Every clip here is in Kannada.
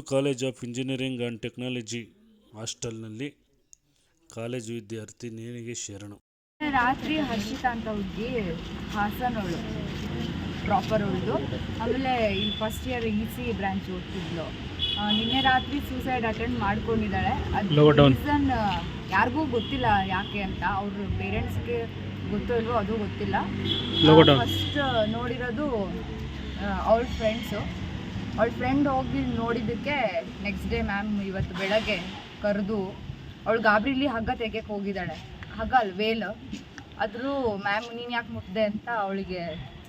Bengaluru college of engineering and technology ಹಾಸ್ಟೆಲ್ನಲ್ಲಿ ಕಾಲೇಜು ವಿದ್ಯಾರ್ಥಿ ನೇಣಿಗೆ ಶರಣು. ರಾತ್ರಿ ಹರ್ಷಿತಾ ಅಂತ ಹುಡುಗಿ ಹಾಸನವಳು ಪ್ರಾಪರ್ ಅವಳದು ಆಮೇಲೆ ಇಲ್ಲಿ first year E C branch ಓದ್ತಿದ್ಲು. ಆ, ನಿನ್ನೆ ರಾತ್ರಿ ಸೂಸೈಡ್ ಅಟೆಂಡ್ ಮಾಡ್ಕೊಂಡಿದ್ದಾಳೆ. ಅದು ರೀಸನ್ ಯಾರಿಗೂ ಗೊತ್ತಿಲ್ಲ ಯಾಕೆ ಅಂತ. ಅವ್ರ ಪೇರೆಂಟ್ಸ್ಗೆ ಗೊತ್ತೋ ಇಲ್ವೋ ಅದು ಗೊತ್ತಿಲ್ಲ. ಫಸ್ಟ್ ನೋಡಿರೋದು ಅವ್ಳ ಫ್ರೆಂಡ್ಸು ಅವಳ ಫ್ರೆಂಡ್ ಹೋಗಿ ನೋಡಿದ್ದಕ್ಕೆ ನೆಕ್ಸ್ಟ್ ಡೇ ಮ್ಯಾಮ್ ಇವತ್ತು ಬೆಳಗ್ಗೆ ಕರೆದು ಅವಳು ಗಾಬರಿಲಿ ಹಗ್ಗ ತೆಗಿಯಕ್ಕೆ ಹೋಗಿದ್ದಾಳೆ. ಹಗ್ಗ ಅಲ್ಲ ವೇಲ್ ಆದರೂ ಮ್ಯಾಮ್ ನೀನು ಯಾಕೆ ಮುಟ್ಟಿದೆ ಅಂತ ಅವಳಿಗೆ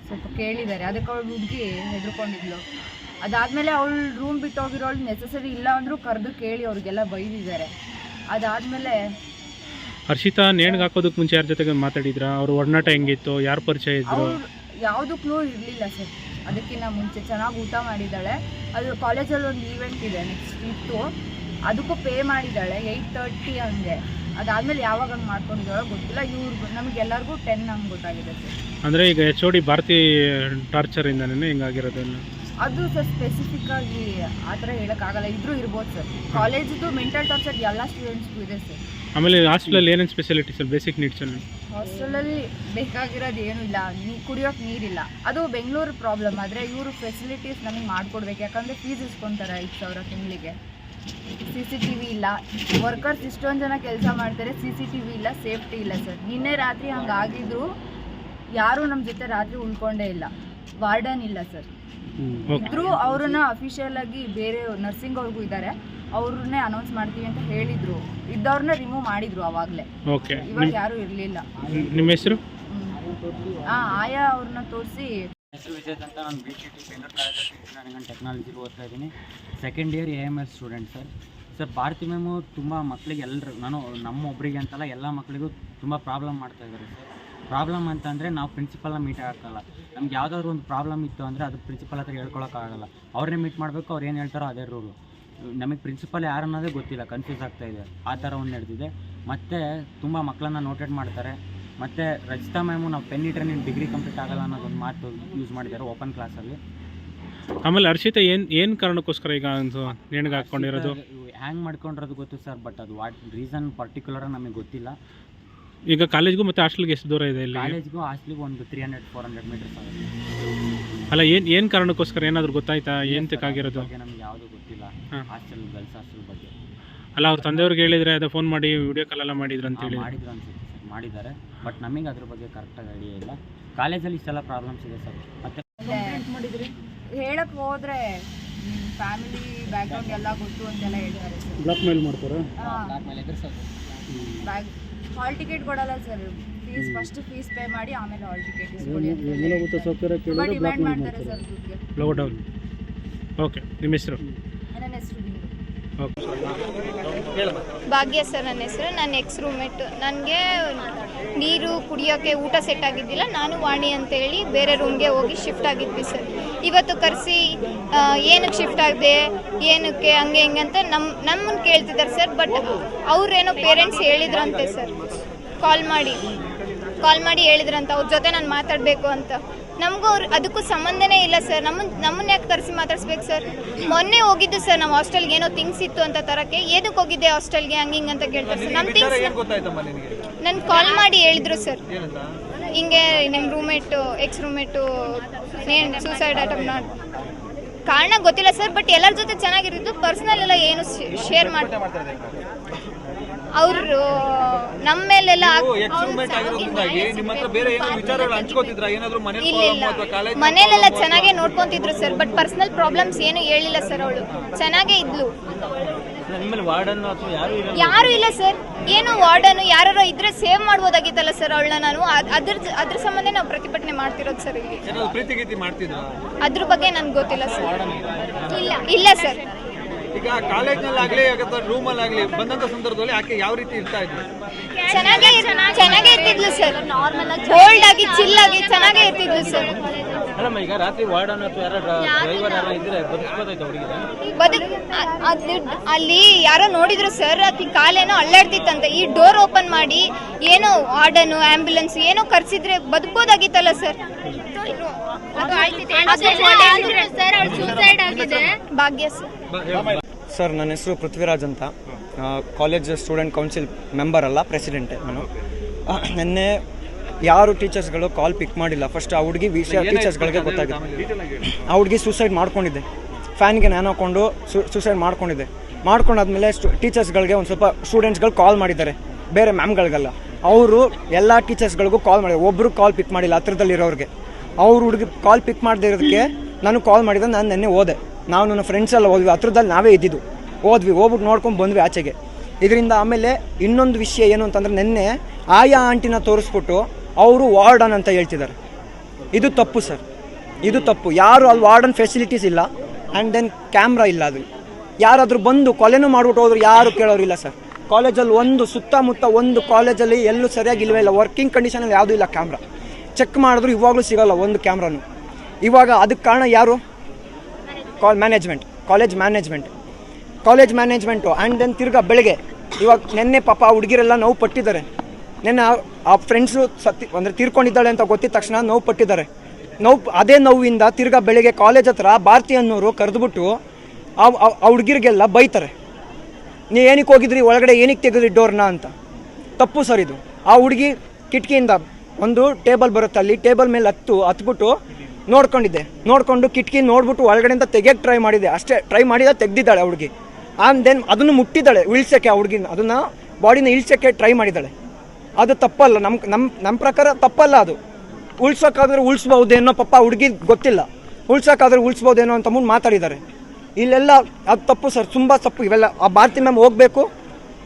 ಸ್ವಲ್ಪ ಕೇಳಿದ್ದಾರೆ. ಅದಕ್ಕೆ ಅವಳು ಹುಡುಗಿ ಹೆದರ್ಕೊಂಡಿದ್ಲು. ಅದಾದಮೇಲೆ ಅವಳು ರೂಮ್ ಬಿಟ್ಟು ಹೋಗಿರೋಳು ನೆಸೆಸರಿ ಇಲ್ಲ ಅಂದರೂ ಕರೆದು ಕೇಳಿ ಅವ್ರಿಗೆಲ್ಲ ಬೈದಿದ್ದಾರೆ. ಅದಾದಮೇಲೆ ಹರ್ಷಿತಾ ನೇಣಿಗೆ ಹಾಕೋದಕ್ಕೆ ಮುಂಚೆ ಯಾರ ಜೊತೆಗೆ ಮಾತಾಡಿದ್ರಾ? ಅವ್ರ ಒಡನಾಟ ಹೆಂಗಿತ್ತು? ಯಾರು ಪರಿಚಯ ಇದ್ರು? ಯಾವುದಕ್ಕೂ ಯಾವುದು ಕ್ಲೂ ಇರಲಿಲ್ಲ ಸರ್ ಅದಕ್ಕಿಂತ ಮುಂಚೆ ಚೆನ್ನಾಗಿ ಊಟ ಮಾಡಿದ್ದಾಳೆ. ಅದು ಕಾಲೇಜಲ್ಲಿ ಒಂದು ಈವೆಂಟ್ ಇದೆ ನೆಕ್ಸ್ಟ್ ಇತ್ತು ಅದಕ್ಕೂ ಪೇ ಮಾಡಿದ್ದಾಳೆ ಏಯ್ಟ್ ತರ್ಟಿ ಹಂಗೆ. ಅದಾದಮೇಲೆ ಯಾವಾಗ ಹಂಗೆ ಮಾಡ್ಕೊಂಡಿದ್ದಾಳೋ ಗೊತ್ತಿಲ್ಲ. ಇವ್ರಿಗೂ ನಮಗೆಲ್ಲರಿಗೂ ಟೆನ್ ಹಂಗೆ ಗೊತ್ತಾಗಿದೆ ಸರ್. ಅಂದರೆ ಈಗ ಎಚ್ ಓ ಡಿ ಭಾರತಿ ಟಾರ್ಚರಿಂದನೇ ಹಿಂಗಾಗಿರೋದನ್ನು ಅದು ಸರ್ ಸ್ಪೆಸಿಫಿಕ್ ಆಗಿ ಆ ಥರ ಹೇಳೋಕ್ಕಾಗಲ್ಲ. ಇದ್ರೂ ಇರ್ಬೋದು ಸರ್. ಕಾಲೇಜಿದ್ದು ಮೆಂಟಲ್ ಟಾರ್ಚರ್ ಎಲ್ಲ ಸ್ಟೂಡೆಂಟ್ಸ್ಗೂ ಇದೆ ಸರ್. ಆಮೇಲೆ ಹಾಸ್ಟೆಲಲ್ಲಿ ಏನೇನು ಸ್ಪೆಷಾಲಿಟೀಸ್ ಅಲ್ಲಿ ಬೇಸಿಕ್ ನೀಡ್ಸಲ್ಲಿ ಹಾಸ್ಟೆಲಲ್ಲಿ ಬೇಕಾಗಿರೋದು ಏನೂ ಇಲ್ಲ. ನೀ ಕುಡಿಯೋಕೆ ನೀರಿಲ್ಲ. ಅದು ಬೆಂಗಳೂರು ಪ್ರಾಬ್ಲಮ್ ಆದರೆ ಇವರು ಫೆಸಿಲಿಟೀಸ್ ನಮಗೆ ಮಾಡಿಕೊಡ್ಬೇಕು. ಯಾಕಂದರೆ ಫೀಸ್ ಇಸ್ಕೊತಾರೆ ಐದು ಸಾವಿರ ತಿಂಗಳಿಗೆ. ಸಿ ಸಿ ಟಿ ವಿ ಇಲ್ಲ. ವರ್ಕರ್ಸ್ ಇಷ್ಟೊಂದು ಜನ ಕೆಲಸ ಮಾಡ್ತಾರೆ. ಸಿ ಸಿ ಟಿ ವಿ ಇಲ್ಲ. ಸೇಫ್ಟಿ ಇಲ್ಲ ಸರ್ ನಿನ್ನೆ ರಾತ್ರಿ ಹಂಗೆ ಆಗಿದ್ರು. ಯಾರೂ ನಮ್ಮ ಜೊತೆ ರಾತ್ರಿ ಉಳ್ಕೊಂಡೇ ಇಲ್ಲ. ವಾರ್ಡನ್ ಇಲ್ಲ ಸರ್ ಇದ್ರೂ ಅವ್ರನ್ನ ಅಫಿಷಿಯಲ್ ಆಗಿ ಬೇರೆ ನರ್ಸಿಂಗ್ ಅವ್ರಿಗೂ ಇದ್ದಾರೆ. ಅವ್ರನ್ನೇ ಅನೌನ್ಸ್ ಮಾಡ್ತೀವಿ ಅಂತ ಹೇಳಿದ್ರು. ಇದ್ದವ್ರನ್ನ ರಿಮೂವ್ ಮಾಡಿದ್ರು ಅವಾಗಲೇ. ಓಕೆ ಇವಾಗ ಯಾರು ಇರಲಿಲ್ಲ. ನಿಮ್ಮ ಹೆಸರು? ಆ ಆಯಾ ಅವ್ರನ್ನ ತೋರಿಸಿ. ಹೆಸರು ವಿಜಯ್ ಅಂತ ನಾನು B T T Bengaluru college of engineering and ಟೆಕ್ನಾಲಜಿಲಿ ಓದ್ತಾ ಇದ್ದೀನಿ. Second year A M S student sir sir Bharati ma'am ತುಂಬ ಮಕ್ಕಳಿಗೆ ಎಲ್ಲರೂ ನಾನು ನಮ್ಮ ಒಬ್ಬರಿಗೆ ಅಂತಲ್ಲ ಎಲ್ಲ ಮಕ್ಕಳಿಗೂ ತುಂಬ ಪ್ರಾಬ್ಲಮ್ ಮಾಡ್ತಾ ಇದ್ದಾರೆ ಸರ್ ಪ್ರಾಬ್ಲಮ್ ಅಂತಂದರೆ ನಾವು ಪ್ರಿನ್ಸಿಪಲ್ನ ಮೀಟ್ ಆಗ್ತಲ್ಲ ನಮ್ಗೆ ಯಾವುದಾದ್ರು ಒಂದು ಪ್ರಾಬ್ಲಮ್ ಇತ್ತು ಅಂದರೆ ಅದು ಪ್ರಿನ್ಸಿಪಲ್ ಹತ್ರ ಹೇಳ್ಕೊಳಕ್ಕಾಗಲ್ಲ. ಅವ್ರನ್ನೇ ಮೀಟ್ ಮಾಡಬೇಕು ಅವ್ರು ಏನು ಹೇಳ್ತಾರೋ ಅದೇ ರೂಲು ನಮಗೆ ಪ್ರಿನ್ಸಿಪಲ್ ಯಾರು ಅನ್ನೋದೇ ಗೊತ್ತಿಲ್ಲ ಕನ್ಫ್ಯೂಸ್ ಆಗ್ತಾ ಇದೆ. ಆ ಥರ ಒಂದು ನಡೆದಿದೆ. ಮತ್ತು ತುಂಬ ಮಕ್ಕಳನ್ನ ನೋಟೆಡ್ ಮಾಡ್ತಾರೆ. ಮತ್ತು ರಜಿತಾ ಮ್ಯಾಮು ನಾವು ಪೆನ್ ಇಟ್ರೆ ನೀನು ಡಿಗ್ರಿ ಕಂಪ್ಲೀಟ್ ಆಗಲ್ಲ ಅನ್ನೋದೊಂದು ಮಾತು ಯೂಸ್ ಮಾಡಿದ್ದಾರೆ ಓಪನ್ ಕ್ಲಾಸಲ್ಲಿ ಆಮೇಲೆ ಹರ್ಷಿತಾ ಏನು ಏನು ಕಾರಣಕ್ಕೋಸ್ಕರ ಈಗ ಒಂದು ನೇಣಿಗೆ ಹಾಕ್ಕೊಂಡಿರೋದು? ಹ್ಯಾಂಗ್ ಮಾಡ್ಕೊಂಡಿರೋದು ಗೊತ್ತು ಸರ್ ಬಟ್ ಅದು ವಾಟ್ ರೀಸನ್ ಪರ್ಟಿಕ್ಯುಲರ್ ನಮಗೆ ಗೊತ್ತಿಲ್ಲ. ಈಗ ಕಾಲೇಜ್ಗೂ ಮತ್ತು ಹಾಸ್ಟೆಲ್ಗೆ ಎಷ್ಟು ದೂರ ಇದೆ ಇಲ್ಲಿ? ಕಾಲೇಜ್ಗೂ ಹಾಸ್ಟೆಲ್ಗೂ ಒಂದು three hundred four hundred metres ಆಗುತ್ತೆ. ಅಲ್ಲ ಏನು ಏನು ಕಾರಣಕ್ಕೋಸ್ಕರ ಏನಾದರೂ ಗೊತ್ತಾಯ್ತಾ? ಏನು ತಕ್ಕಾಗಿರೋದು? ನಮಗೆ. ಹಾಸ್ಟೆಲ್ ಗರ್ಲ್ಸ್ ಹಾಸ್ಟೆಲ್ ಬಗ್ಗೆ. ಅಲ್ಲ ಅವ್ರ ತಂದೆಯವ್ರಿಗೆ ಹೇಳಿದ್ರೆ ಅದೇ ಫೋನ್ ಮಾಡಿ ವಿಡಿಯೋ ಕಾಲ್ ಎಲ್ಲ ಮಾಡಿದ್ರು ಅಂತ ಹೇಳಿ ಮಾಡಿದ್ರು ಅನ್ಸುತ್ತೆ ಸರ್ ಮಾಡಿದ್ದಾರೆ. ಬಟ್ ನಮಗೆ ಅದ್ರ ಬಗ್ಗೆ ಕರೆಕ್ಟಾಗಿ ಐಡಿಯಾ ಇಲ್ಲ. ಕಾಲೇಜಲ್ಲಿ ಇಷ್ಟೆಲ್ಲ ಪ್ರಾಬ್ಲಮ್ಸ್ ಇದೆ ಸರ್. ಮತ್ತೆ ಹೇಳಕ್ ಹೋದ್ರೆ ಫ್ಯಾಮಿಲಿ ಬ್ಯಾಕ್ಗ್ರೌಂಡ್ ಎಲ್ಲ ಗೊತ್ತು ಅಂತೆಲ್ಲ ಹೇಳ್ತಾರೆ sir. Blackmail sir. Bag hall ticket ಕೊಡಲ್ಲ sir. Fees first fees pay ಮಾಡಿ ಆಮೇಲೆ ಹಾಲ್ ಟಿಕೆಟ್ ತುಂಬ ಡಿಮ್ಯಾಂಡ್ ಮಾಡ್ತಾರೆ ಸರ್ ದುಡ್ಡಿಗೆ ಓಕೆ ನಿಮ್ಮ ಹೆಸರು? ನನ್ನ ಹೆಸರು ಭಾಗ್ಯ ಸರ್ ನನ್ನ ಹೆಸರು. ನನ್ನ ಎಕ್ಸ್ ರೂಮ್ಮೇಟು ನನಗೆ ನೀರು ಕುಡಿಯೋಕ್ಕೆ ಊಟ ಸೆಟ್ ಆಗಿದ್ದಿಲ್ಲ. ನಾನು ವಾಣಿ ಅಂತೇಳಿ ಬೇರೆ ರೂಮ್ಗೆ ಹೋಗಿ ಶಿಫ್ಟ್ ಆಗಿದ್ವಿ ಸರ್. ಇವತ್ತು ಕರೆಸಿ ಏನಕ್ಕೆ ಶಿಫ್ಟ್ ಆಗಿದೆ? ಏನಕ್ಕೆ? ಹಂಗೆ ಹಿಂಗೆ ಅಂತ ನಮ್ಮ ನಮ್ಮನ್ನು ಕೇಳ್ತಿದ್ದಾರೆ ಸರ್. ಬಟ್ ಅವ್ರೇನೋ ಪೇರೆಂಟ್ಸ್ ಹೇಳಿದ್ರಂತೆ ಸರ್. ಕಾಲ್ ಮಾಡಿ. ಕಾಲ್ ಮಾಡಿ ಹೇಳಿದ್ರಂತ. ಅವ್ರ ಜೊತೆ ನಾನು ಮಾತಾಡಬೇಕು ಅಂತ. ನಮಗೂ ಅವ್ರು ಅದಕ್ಕೂ ಸಂಬಂಧನೇ ಇಲ್ಲ ಸರ್ ನಮ್ಮ ನಮ್ಮನ್ನ ಯಾಕೆ ಕರೆಸಿ ಮಾತಾಡ್ಸ್ಬೇಕು ಸರ್ ಮೊನ್ನೆ ಹೋಗಿದ್ದು ಸರ್ ನಾವು ಹಾಸ್ಟೆಲ್ಗೆ ಏನೋ ಥಿಂಗ್ಸ್ ಇತ್ತು ಅಂತ ತರಕ್ಕೆ. ಏನಕ್ಕೆ ಹೋಗಿದ್ದೆ ಹಾಸ್ಟೆಲ್ಗೆ ಹಂಗೆ ಹಿಂಗೆ ಅಂತ ಕೇಳ್ತಾರೆ ಸರ್ ನಮ್ಮ ಥಿಂಗ್ಸ್ ನನ್ನ ಕಾಲ್ ಮಾಡಿ ಹೇಳಿದ್ರು ಸರ್ ಹಿಂಗೆ ನಿಮ್ಮ ರೂಮೇಟು ಎಕ್ಸ್ ರೂಮೇಟು ಏನು ಸೂಸೈಡ್ ಐಟಮ್ ಮಾಡಿ ಕಾರಣ ಗೊತ್ತಿಲ್ಲ ಸರ್ ಬಟ್ ಎಲ್ಲರ ಜೊತೆ ಚೆನ್ನಾಗಿರೋದು. ಪರ್ಸ್ನಲ್ ಎಲ್ಲ ಏನು ಶೇರ್ ಮಾಡ್ತಾರೆ ಅವರು ನಮ್ಮ ಮೇಲೆಲ್ಲ ಮನೇಲೆಲ್ಲ ಚೆನ್ನಾಗಿ ನೋಡ್ಕೊಂತಿದ್ರು ಸರ್ ಬಟ್ ಪರ್ಸನಲ್ ಪ್ರಾಬ್ಲಮ್ಸ್ ಏನು ಹೇಳಿಲ್ಲ ಸರ್ ಅವಳು. ಚೆನ್ನಾಗೇ ಇದ್ಲು. ಯಾರು ಇಲ್ಲ ಸರ್. ಏನು ವಾರ್ಡನ್ ಯಾರು ಇದ್ರೆ ಸೇವ್ ಮಾಡ್ಬೋದಾಗಿತ್ತಲ್ಲ ಸರ್ ಅವಳನ್ನ ನಾನು. ಅದ್- ಅದ್ರ ಅದ್ರ ಸಂಬಂಧ ನಾವು ಪ್ರತಿಭಟನೆ ಮಾಡ್ತಿರೋದು ಸರ್ ಇಲ್ಲಿ. ಅದ್ರ ಬಗ್ಗೆ ನನ್ಗೆ ಗೊತ್ತಿಲ್ಲ ಸರ್. ಇಲ್ಲ ಇಲ್ಲ ಸರ್. ಈಗ ಕಾಲೇಜ್ನಲ್ಲಾಗ್ಲಿ ಅಥವಾ ಆಗ್ಲಿ ಬಂದಂತ ಸಂದರ್ಭದಲ್ಲಿ ಆಕೆ ಯಾವ ರೀತಿ ಇರ್ತಾ ಇದ್ರು ಚೆನ್ನಾಗೇ ಚೆನ್ನಾಗೇ ಇರ್ತಿದ್ಲು ಸರ್ ಓಲ್ಡ್ ಆಗಿ ಚಿಲ್ ಆಗಿ ಚೆನ್ನಾಗೇ ಇರ್ತಿದ್ಲು ಸರ್ ಅಲ್ಲಮ್ಮ ಈಗ ರಾತ್ರಿ ವಾರ್ಡನ್ ಅಥವಾ ಯಾರು ಡ್ರೈವರ್ ಯಾರು ಇದ್ರೆ ಬದುಕ್ಬೋದಾಯ್ತು ಹುಡುಗಿಗೆ ಬದುಕ್ ಅ- ಅದು ಅಲ್ಲಿ ಯಾರೋ ನೋಡಿದ್ರು ಸರ್ ಅತಿ ಕಾಲೇನೋ ಅಲ್ಲಾಡ್ತಿತ್ತಂತೆ ಈ ಡೋರ್ ಓಪನ್ ಮಾಡಿ ಏನೋ ವಾರ್ಡನು ಆಂಬ್ಯುಲೆನ್ಸ್ ಏನೋ ಕರ್ಸಿದ್ರೆ ಬದುಕ್ಬೋದಾಗಿತ್ತಲ್ಲ ಸರ್ ಅದು ಆಯ್ತಿದೆ ಸರ್ ಅವಳು ಸೂಸೈಡ್ ಆಗಿದೆ ಭಾಗ್ಯ ಸರ್ ಸರ್ ನನ್ನ ಹೆಸರು ಪೃಥ್ವಿರಾಜ್ ಅಂತ. ಕಾಲೇಜ್ ಸ್ಟೂಡೆಂಟ್ ಕೌನ್ಸಿಲ್ ಮೆಂಬರ್ ಅಲ್ಲ ಪ್ರೆಸಿಡೆಂಟ್ ನಾನು. ನಿನ್ನೆ ಯಾರು ಟೀಚರ್ಸ್ಗಳು ಕಾಲ್ ಪಿಕ್ ಮಾಡಿಲ್ಲ. ಫಸ್ಟ್ ಆ ಹುಡುಗಿ ವಿಷಯ ಟೀಚರ್ಸ್ಗಳಿಗೆ ಗೊತ್ತಾಗಿದೆ. ಆ ಹುಡುಗಿ ಸೂಸೈಡ್ ಮಾಡ್ಕೊಂಡಿದ್ದೆ. ಫ್ಯಾನ್ಗೆ ನಾನು ಹಾಕೊಂಡು ಸೂಸೈಡ್ ಮಾಡ್ಕೊಂಡಿದ್ದೆ. ಮಾಡ್ಕೊಂಡಾದ್ಮೇಲೆ ಸ್ಟು ಟೀಚರ್ಸ್ಗಳಿಗೆ ಒಂದು ಸ್ವಲ್ಪ ಸ್ಟೂಡೆಂಟ್ಸ್ಗಳು ಕಾಲ್ ಮಾಡಿದ್ದಾರೆ. ಬೇರೆ ಮ್ಯಾಮ್ಗಳಿಗೆಲ್ಲ ಅವರು ಎಲ್ಲ ಟೀಚರ್ಸ್ಗಳಿಗೂ ಕಾಲ್ ಮಾಡಿದ್ರು ಒಬ್ಬರು ಕಾಲ್ ಪಿಕ್ ಮಾಡಿಲ್ಲ ಹತ್ರದಲ್ಲಿರೋರಿಗೆ. ಅವ್ರು ಹುಡುಗಿ ಕಾಲ್ ಪಿಕ್ ಮಾಡದೇ ಇರೋದಕ್ಕೆ ನಾನು ಕಾಲ್ ಮಾಡಿದ್ರೆ ನಾನು ನೆನ್ನೆ ಹೋದೆ. ನಾವು ನನ್ನ ಫ್ರೆಂಡ್ಸ್ ಎಲ್ಲ ಹೋದ್ವಿ, ಹತ್ರದಲ್ಲಿ ನಾವೇ ಇದ್ದಿದ್ದು. ಹೋದ್ವಿ, ಹೋಗ್ಬಿಟ್ಟು ನೋಡ್ಕೊಂಡು ಬಂದ್ವಿ ಆಚೆಗೆ. ಇದರಿಂದ ಆಮೇಲೆ ಇನ್ನೊಂದು ವಿಷಯ ಏನು ಅಂತಂದ್ರೆ ನಿನ್ನೆ ಆಯಾ ಆಂಟಿನ ತೋರಿಸ್ಬಿಟ್ಟು ಅವರು ವಾರ್ಡನ್ ಅಂತ ಹೇಳ್ತಿದ್ದಾರೆ. ಇದು ತಪ್ಪು ಸರ್. ಇದು ತಪ್ಪು. ಯಾರು ಅಲ್ಲಿ ವಾರ್ಡನ್ ಫೆಸಿಲಿಟೀಸ್ ಇಲ್ಲ ಆ್ಯಂಡ್ ದೆನ್ ಕ್ಯಾಮ್ರಾ ಇಲ್ಲ ಅದು. ಯಾರಾದರೂ ಬಂದು ಕೊಲೆನೂ ಮಾಡ್ಬಿಟ್ಟು ಹೋದ್ರು ಯಾರು ಕೇಳೋರಿಲ್ಲ ಸರ್. ಕಾಲೇಜಲ್ಲಿ ಒಂದು, ಸುತ್ತಮುತ್ತ ಒಂದು ಕಾಲೇಜಲ್ಲಿ ಎಲ್ಲೂ ಸರಿಯಾಗಿ ಇಲ್ಲವೇ ಇಲ್ಲ. ವರ್ಕಿಂಗ್ ಕಂಡೀಷನಲ್ಲಿ ಯಾವುದೂ ಇಲ್ಲ ಕ್ಯಾಮ್ರಾ ಚೆಕ್ ಮಾಡಿದ್ರು ಇವಾಗಲೂ ಸಿಗೋಲ್ಲ ಒಂದು ಕ್ಯಾಮ್ರಾನು ಇವಾಗ ಅದಕ್ಕೆ ಕಾರಣ ಯಾರು? Call management college management college management and then ತಿರ್ಗಾ ಬೆಳಗ್ಗೆ, ಇವಾಗ ನಿನ್ನೆ ಪಾಪ ಹುಡುಗಿರೆಲ್ಲ ನೋವು ಪಟ್ಟಿದ್ದಾರೆ. ನಿನ್ನೆ ಆ- ಫ್ರೆಂಡ್ಸು ಸತ್ತಿ ಅಂದರೆ ತೀರ್ಕೊಂಡಿದ್ದಾಳೆ ಅಂತ ಗೊತ್ತಿದ ತಕ್ಷಣ ನೋವು ಪಟ್ಟಿದ್ದಾರೆ. ನೋವು ಅದೇ ನೋವಿಂದ ತಿರ್ಗಾ ಬೆಳಗ್ಗೆ ಕಾಲೇಜ್ ಹತ್ರ ಭಾರತಿ ಅನ್ನೋರು ಕರೆದ್ಬಿಟ್ಟು ಆ ಆ ಹುಡುಗಿರಿಗೆಲ್ಲ ಬೈತಾರೆ. ನೀ ಏನಕ್ಕೆ ಹೋಗಿದ್ರಿ? ಒಳಗಡೆ ಏನಕ್ಕೆ ತೆಗೆದ್ರಿ ಡೋರ್ನ ಅಂತ. ತಪ್ಪು ಸರ್ ಇದು. ಆ ಹುಡುಗಿ ಕಿಟಕಿಯಿಂದ ಒಂದು ಟೇಬಲ್ ಬರುತ್ತೆ ಅಲ್ಲಿ, ಟೇಬಲ್ ಮೇಲೆ ಹತ್ತು ಹತ್ಬಿಟ್ಟು ನೋಡ್ಕೊಂಡಿದ್ದೆ. ನೋಡಿಕೊಂಡು ಕಿಟಕಿ ನೋಡ್ಬಿಟ್ಟು ಒಳಗಡೆಯಿಂದ ತೆಗಿಯೋಕ್ಕೆ ಟ್ರೈ ಮಾಡಿದೆ ಅಷ್ಟೇ ಟ್ರೈ ಮಾಡಿದ ತೆಗ್ದಿದ್ದಾಳೆ ಹುಡುಗಿ. ಆ್ಯಂಡ್ ದೆನ್ ಅದನ್ನು ಮುಟ್ಟಿದ್ದಾಳೆ, ಇಳಿಸೋಕ್ಕೆ ಆ ಹುಡುಗಿನ. ಅದನ್ನು ಬಾಡಿನ ಇಳಿಸೋಕ್ಕೆ ಟ್ರೈ ಮಾಡಿದ್ದಾಳೆ. ಅದು ತಪ್ಪಲ್ಲ ನಮ್ಮ ನಮ್ಮ ನಮ್ಮ ಪ್ರಕಾರ ತಪ್ಪಲ್ಲ ಅದು. ಉಳ್ಸೋಕ್ಕಾದ್ರೆ ಉಳಿಸ್ಬೋದೇನೋ ಪಾಪ ಹುಡುಗಿ ಗೊತ್ತಿಲ್ಲ. ಉಳ್ಸೋಕ್ಕಾದ್ರೆ ಉಳಿಸ್ಬೋದೇನೋ ಅಂತ ಮುಂದೆ ಮಾತಾಡಿದ್ದಾರೆ. ಇಲ್ಲೆಲ್ಲ, ಅದು ತಪ್ಪು ಸರ್, ತುಂಬ ತಪ್ಪು. ಇವೆಲ್ಲ, ಆ ಭಾರತಿ ಮ್ಯಾಮ್ ಹೋಗಬೇಕು.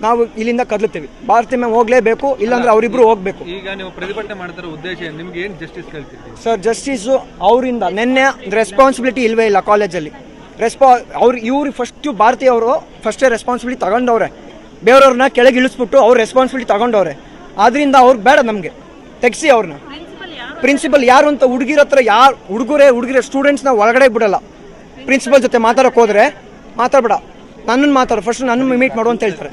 ನಾವು ಇಲ್ಲಿಂದ ಕದಲುತ್ತೇವೆ. ಭಾರತೀಯ ಮ್ಯಾಮ್ ಹೋಗಲೇಬೇಕು ಇಲ್ಲಾಂದ್ರೆ ಅವರಿಬ್ರು ಹೋಗಬೇಕು. ಈಗ ನೀವು ಪ್ರತಿಭಟನೆ ಮಾಡ್ತಿರೋ ಉದ್ದೇಶ ಏನು? ನಿಮ್ಗೆ ಏನು ಜಸ್ಟಿಸ್ ಕೇಳ್ತೀರಿ ಸರ್ ಜಸ್ಟಿಸು ಅವರಿಂದ ನಿನ್ನೆ ರೆಸ್ಪಾನ್ಸಿಬಿಲಿಟಿ ಇಲ್ವೇ ಇಲ್ಲ ಕಾಲೇಜಲ್ಲಿ ರೆಸ್ಪಾ ಅವ್ರು ಇವ್ರು ಫಸ್ಟು ಭಾರತೀಯವರು ಅವರು ಫಸ್ಟೇ ರೆಸ್ಪಾನ್ಸಿಬಿಲಿಟಿ ತಗೊಂಡವ್ರೆ. ಬೇರೆಯವ್ರನ್ನ ಕೆಳಗೆ ಇಳಿಸ್ಬಿಟ್ಟು ಅವ್ರು ರೆಸ್ಪಾನ್ಸಿಬಿಲಿಟಿ ತಗೊಂಡವ್ರೆ. ಆದ್ರಿಂದ ಅವ್ರಿಗೆ ಬೇಡ ನಮಗೆ. ತೆಗ್ಸಿ ಅವ್ರನ್ನ ಪ್ರಿನ್ಸಿಪಲ್ ಯಾರು? ಅಂತ ಹುಡುಗಿರ ಹತ್ರ ಯಾರು ಹುಡುಗರೇ ಹುಡುಗಿರ ಸ್ಟೂಡೆಂಟ್ಸ್ನ ಒಳಗಡೆ ಬಿಡಲ್ಲ. ಪ್ರಿನ್ಸಿಪಲ್ ಜೊತೆ ಮಾತಾಡೋಕೆ ಹೋದ್ರೆ ಮಾತಾಡ್ಬೇಡ. ನನ್ನನ್ನು ಮಾತ್ರ ಫಸ್ಟ್ ನನ್ನ ಮೀಟ್ ಮಾಡು ಅಂತ ಹೇಳ್ತಾರೆ.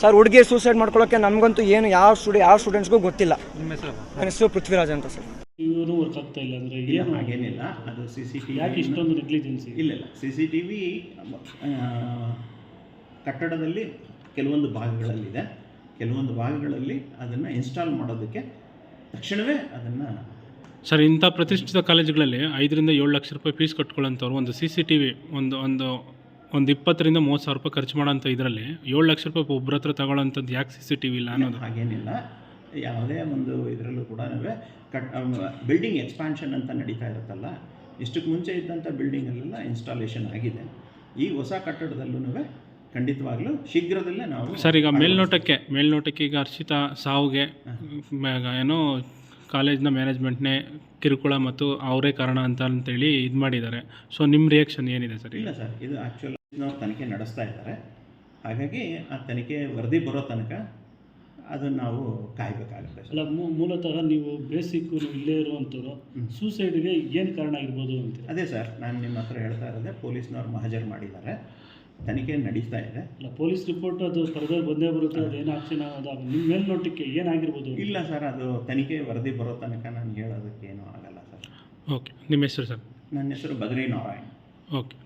ಸರ್ ಹುಡುಗಿ ಸೂಸೈಡ್ ಮಾಡ್ಕೊಳ್ಳೋಕೆ ನಮಗಂತೂ ಏನು ಯಾವ ಸ್ಟೂಡೆ ಯಾವ ಸ್ಟೂಡೆಂಟ್ಸ್ಗೂ ಗೊತ್ತಿಲ್ಲ. ನಿಮ್ಮ ಹೆಸರು? ನನ್ನ ಹೆಸರು ಪೃಥ್ವಿರಾಜ್ ಅಂತ ಸರ್. ಇವರು ವರ್ಕ್ ಆಗ್ತಾ ಇಲ್ಲ ಅಂದರೆ ಏನು? ಹಾಗೇನಿಲ್ಲ. ಅದು ಸಿ ಸಿ ಟಿ ಯಾಕೆ ಇಷ್ಟೊಂದು ನೆಗ್ಲಿಜೆನ್ಸಿ ಇಲ್ಲ ಇಲ್ಲ. ಸಿ ಸಿ ಟಿ ವಿ ಕಟ್ಟಡದಲ್ಲಿ ಕೆಲವೊಂದು ಭಾಗಗಳಲ್ಲಿದೆ. ಕೆಲವೊಂದು ಭಾಗಗಳಲ್ಲಿ ಅದನ್ನು ಇನ್ಸ್ಟಾಲ್ ಮಾಡೋದಕ್ಕೆ ತಕ್ಷಣವೇ ಅದನ್ನು ಸರ್ ಇಂಥ ಪ್ರತಿಷ್ಠಿತ ಕಾಲೇಜುಗಳಲ್ಲಿ ಐದರಿಂದ ಏಳು ಲಕ್ಷ ರೂಪಾಯಿ ಫೀಸ್ ಕಟ್ಕೊಳ್ಳೋಂಥವ್ರು ಒಂದು ಸಿ ಸಿ ಟಿ ವಿ ಒಂದು ಒಂದು ಒಂದು ಇಪ್ಪತ್ತರಿಂದ ಮೂವತ್ತು ಸಾವಿರ ರೂಪಾಯಿ ಖರ್ಚು ಮಾಡೋಂಥ ಇದರಲ್ಲಿ ಏಳು ಲಕ್ಷ ರೂಪಾಯಿ ಒಬ್ಬರ ಹತ್ರ ತಗೊಳ್ಳೋಂಥದ್ದು ಯಾಕೆ ಸಿ ಸಿ ಟಿ ವಿ ಇಲ್ಲ ಅನ್ನೋದು? ಹಾಗೇನಿಲ್ಲ. ಯಾವುದೇ ಒಂದು ಇದರಲ್ಲೂ ಕೂಡ ಕಟ್ ಬಿಲ್ಡಿಂಗ್ ಎಕ್ಸ್ಪಾನ್ಷನ್ ಅಂತ ನಡೀತಾ ಇರುತ್ತಲ್ಲ ಇಷ್ಟಕ್ಕೆ ಮುಂಚೆ ಇದ್ದಂಥ ಬಿಲ್ಡಿಂಗಲ್ಲೆಲ್ಲ ಇನ್ಸ್ಟಾಲೇಷನ್ ಆಗಿದೆ. ಈ ಹೊಸ ಕಟ್ಟಡದಲ್ಲೂ ಖಂಡಿತವಾಗ್ಲೂ ಶೀಘ್ರದಲ್ಲೇ ನಾವು ಸರ್ ಈಗ ಮೇಲ್ನೋಟಕ್ಕೆ ಮೇಲ್ನೋಟಕ್ಕೆ ಈಗ ಹರ್ಷಿತಾ ಸಾವುಗೆ ಏನೋ ಕಾಲೇಜ್ನ ಮ್ಯಾನೇಜ್ಮೆಂಟ್ನೇ ಕಿರುಕುಳ ಮತ್ತು ಅವರೇ ಕಾರಣ ಅಂತ ಅಂತೇಳಿ ಇದು ಮಾಡಿದ್ದಾರೆ. ಸೊ ನಿಮ್ಮ ರಿಯಾಕ್ಷನ್ ಏನಿದೆ ಸರ್ ಇಲ್ಲ ಸರ್ ಇದು ಆ್ಯಕ್ಚುಲ್ ತನಿಖೆ ನಡೆಸ್ತಾ ಇದ್ದಾರೆ. ಹಾಗಾಗಿ ಆ ತನಿಖೆ ವರದಿ ಬರೋ ತನಕ ಅದನ್ನು ನಾವು ಕಾಯಬೇಕಾಗುತ್ತೆ. ಅಲ್ಲ ಮೂ- ಮೂಲತಃ ನೀವು ಬೇಸಿಕ್ ನೀವು ಇಲ್ಲೇ ಇರುವಂಥವ್ರು ಸೂಸೈಡ್ಗೆ ಏನು ಕಾರಣ ಆಗಿರ್ಬೋದು ಅಂತ ಅದೇ ಸರ್ ನಾನು ನಿಮ್ಮ ಹತ್ರ ಹೇಳ್ತಾ ಇರೋದೇ ಪೊಲೀಸ್ನವ್ರು ಮಹಜರ್ ಮಾಡಿದ್ದಾರೆ. ತನಿಖೆ ನಡೀತಾ ಇದೆ. ಅಲ್ಲ ಪೊಲೀಸ್ ರಿಪೋರ್ಟ್ ಅದು ಫರ್ದರ್ ಬಂದೇ ಬರುತ್ತೆ ಅದೇನು ಆಕ್ಷನ್ ಅದು ನಿಮ್ಮ ಮೇಲ್ನೋಟಕ್ಕೆ ಏನಾಗಿರ್ಬೋದು ಇಲ್ಲ ಸರ್ ಅದು ತನಿಖೆ ವರದಿ ಬರೋ ತನಕ ನಾನು ಹೇಳೋದಕ್ಕೆ ಏನೂ ಆಗಲ್ಲ ಸರ್. ಓಕೆ ನಿಮ್ಮ ಹೆಸರು ಸರ್? ನನ್ನ ಹೆಸರು ಬದ್ರಿ ನಾರಾಯಣ್. ಓಕೆ.